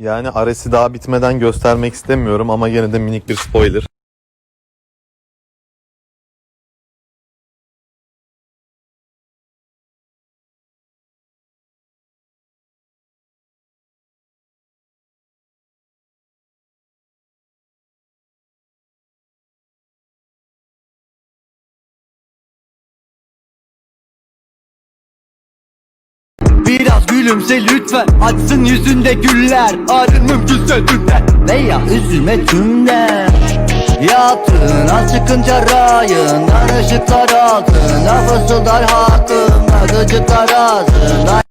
Yani Ares'i daha bitmeden göstermek istemiyorum ama gene de minik bir spoiler. Biraz gülümse lütfen Açsın yüzünde güller. Arın mümkünse dünden Veya üzülme tümden Yatın çıkınca rayından ışıklar altına Fısıldar hakkında gıcıklar ağzından